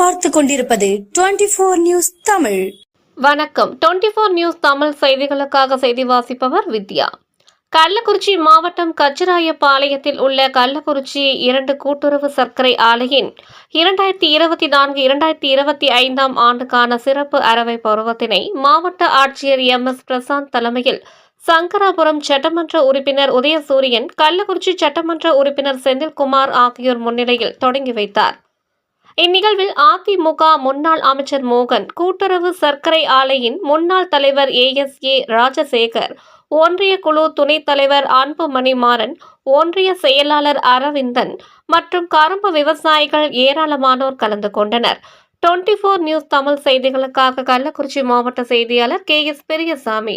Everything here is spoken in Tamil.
பார்த்து கொண்டிருப்பது டுவெண்டி போர் நியூஸ் தமிழ். வணக்கம். டுவெண்டி ஃபோர் நியூஸ் தமிழ் செய்திகளுக்காக செய்தி வாசிப்பவர் வித்யா. கள்ளக்குறிச்சி மாவட்டம் கச்சராயப்பாளையத்தில் உள்ள கள்ளக்குறிச்சி இரண்டு கூட்டுறவு சர்க்கரை ஆலையின் இரண்டாயிரத்தி இருபத்தி நான்கு இரண்டாயிரத்தி இருபத்தி ஐந்தாம் ஆண்டுக்கான சிறப்பு அறவை பருவத்தினை மாவட்ட ஆட்சியர் எம் எஸ் பிரசாந்த் தலைமையில் சங்கராபுரம் சட்டமன்ற உறுப்பினர் உதயசூரியன் கள்ளக்குறிச்சி சட்டமன்ற உறுப்பினர் செந்தில்குமார் ஆகியோர் முன்னிலையில் தொடங்கி வைத்தார். இந்நிகழ்வில் அதிமுக முன்னாள் அமைச்சர் மோகன் கூட்டுறவு சர்க்கரை ஆலையின் முன்னாள் தலைவர் ஏஎஸ்ஏ ராஜசேகர் ஒன்றிய குழு துணைத் தலைவர் அன்புமணி மாறன் ஒன்றிய செயலாளர் அரவிந்தன் மற்றும் கரும்பு விவசாயிகள் ஏராளமானோர் கலந்து கொண்டனர். டுவெண்டி ஃபோர் நியூஸ் தமிழ் செய்திகளுக்காக கள்ளக்குறிச்சி மாவட்ட செய்தியாளர் கே. எஸ். பெரியசாமி.